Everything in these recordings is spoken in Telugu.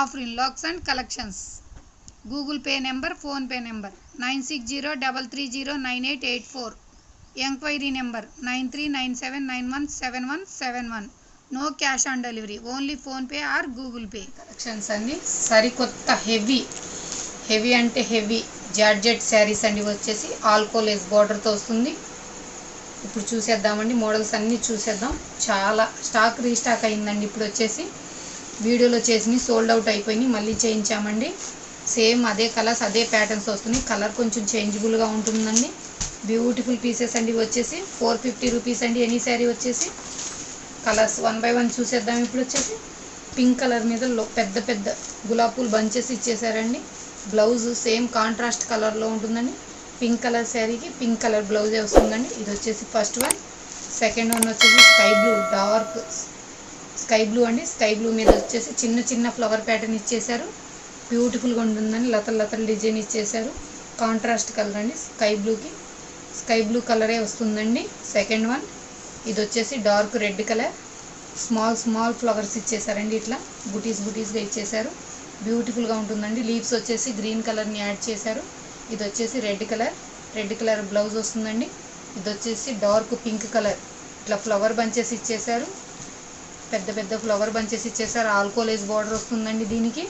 Afrin looks and collections. Google Pay number PhonePe number nine six zero double three zero nine eight eight four. Enquiry number nine three nine seven nine one seven one seven one. No cash on delivery only PhonePe or Google Pay. Collections అండి సరికొత్త హెవీ హెవీ అంటే హెవీ. జార్జెట్ శారీస్ అండి వచ్చేసి ఆల్కోలేస్ బార్డర్తో వస్తుంది. ఇప్పుడు చూసేద్దామండి మోడల్స్ అన్నీ చూసేద్దాం. చాలా స్టాక్ రీస్టాక్ అయిందండి ఇప్పుడు వచ్చేసి. వీడియోలో చేసి సోల్డ్ అవుట్ అయిపోయినాయి మళ్ళీ చేయించామండి. సేమ్ అదే కలర్స్ అదే ప్యాటర్న్స్ వస్తున్నాయి. కలర్ కొంచెం చేంజబుల్గా ఉంటుందండి. బ్యూటిఫుల్ పీసెస్ అండి వచ్చేసి. ఫోర్ ఫిఫ్టీ రూపీస్ అండి ఎనీ శారీ వచ్చేసి. కలర్స్ వన్ బై వన్ చూసేద్దాం ఇప్పుడు వచ్చేసి. పింక్ కలర్ మీద పెద్ద పెద్ద గులాబ్ పూలు బంచెస్ ఇచ్చేసారండి. బ్లౌజ్ సేమ్ కాంట్రాస్ట్ కలర్లో ఉంటుందండి. పింక్ కలర్ శారీకి పింక్ కలర్ బ్లౌజే వస్తుందండి. ఇది వచ్చేసి ఫస్ట్ వన్ సెకండ్ వన్ వచ్చేసి sky blue dark sky blue అండి. స్కై బ్లూ మీద వచ్చేసి చిన్న చిన్న ఫ్లవర్ ప్యాటర్న్ ఇచ్చేసారు బ్యూటిఫుల్గా ఉంటుందండి లతలు లతలు డిజైన్ ఇచ్చేసారు కాంట్రాస్ట్ కలర్ అండి. స్కై బ్లూకి స్కై బ్లూ కలరే వస్తుందండి. సెకండ్ వన్ ఇది వచ్చేసి dark red colour. Small small flowers ఇచ్చేసారండి ఇట్లా. బుటీస్ బుటీస్గా ఇచ్చేసారు బ్యూటిఫుల్గా ఉంటుందండి. లీవ్స్ వచ్చేసి గ్రీన్ కలర్ని యాడ్ చేశారు. ఇది వచ్చేసి red colour. Red colour blouse వస్తుందండి. ఇది వచ్చేసి డార్క్ పింక్ కలర్. ఇట్లా ఫ్లవర్ బంచెస్ ఇచ్చేసారు పెద్ద పెద్ద ఫ్లవర్ బంచెస్ ఇచ్చేసారు ఆల్కోలేజ్ బార్డర్ వస్తుందండి దీనికి.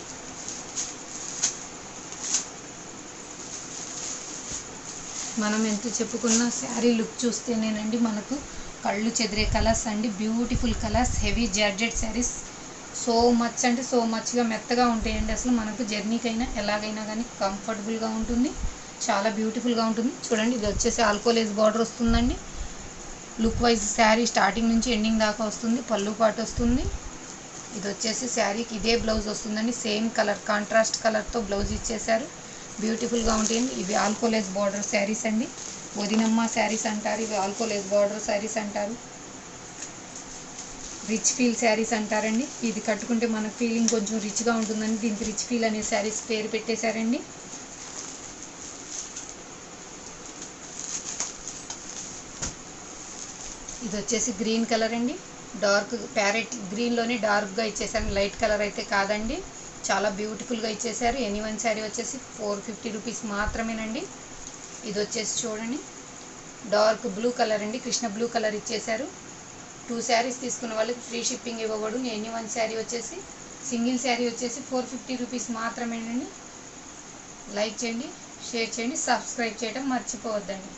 మనం ఎంత చెప్పుకున్న శారీ లుక్ చూస్తేనేనండి మనకు కళ్ళు చెదిరే కలర్స్ అండి. Beautiful colours heavy georgette saris so much అంటే సో మచ్గా మెత్తగా ఉంటాయండి. అసలు మనకు జర్నీకైనా ఎలాగైనా కానీ కంఫర్టబుల్గా ఉంటుంది. చాలా బ్యూటిఫుల్గా ఉంటుంది. చూడండి ఇది వచ్చేసి ఆల్కోలేజ్ బార్డర్ వస్తుందండి. లుక్ వైజ్ శారీ స్టార్టింగ్ నుంచి ఎండింగ్ దాకా వస్తుంది పళ్ళు పాటు వస్తుంది. ఇది వచ్చేసి శారీకి ఇదే బ్లౌజ్ వస్తుందండి. సేమ్ కలర్ కాంట్రాస్ట్ కలర్తో బ్లౌజ్ ఇచ్చేశారు. బ్యూటిఫుల్గా ఉంటాయండి ఇవి ఆల్కోలేజ్ బార్డర్ శారీస్ అండి. వదినమ్మ శారీస్ అంటారు. ఇవి ఆల్కోలేజ్ బార్డర్ శారీస్ అంటారు. రిచ్ ఫీల్ శారీస్ అంటారండి. ఇది కట్టుకుంటే మన ఫీలింగ్ కొంచెం రిచ్గా ఉంటుందండి. దీనికి రిచ్ ఫీల్ అనే శారీస్ పేరు పెట్టేశారండి. ఇది వచ్చేసి గ్రీన్ కలర్ అండి. డార్క్ ప్యారెట్ గ్రీన్లోనే డార్క్గా ఇచ్చేసారు. లైట్ కలర్ అయితే కాదండి. చాలా బ్యూటిఫుల్గా ఇచ్చేసారు. ఎనీ వన్ శారీ వచ్చేసి ఫోర్ ఫిఫ్టీ రూపీస్ మాత్రమేనండి. ఇది వచ్చేసి చూడండి. డార్క్ బ్లూ కలర్ అండి. కృష్ణ బ్లూ కలర్ ఇచ్చేసారు. టూ శారీస్ తీసుకున్న వాళ్ళకి ఫ్రీ షిప్పింగ్ ఇవ్వబడు ఎనీ వన్ శారీ వచ్చేసి సింగిల్ శారీ వచ్చేసి ఫోర్ ఫిఫ్టీ రూపీస్ మాత్రమేనండి. లైక్ చేయండి షేర్ చేయండి సబ్స్క్రైబ్ చేయడం మర్చిపోవద్దండి.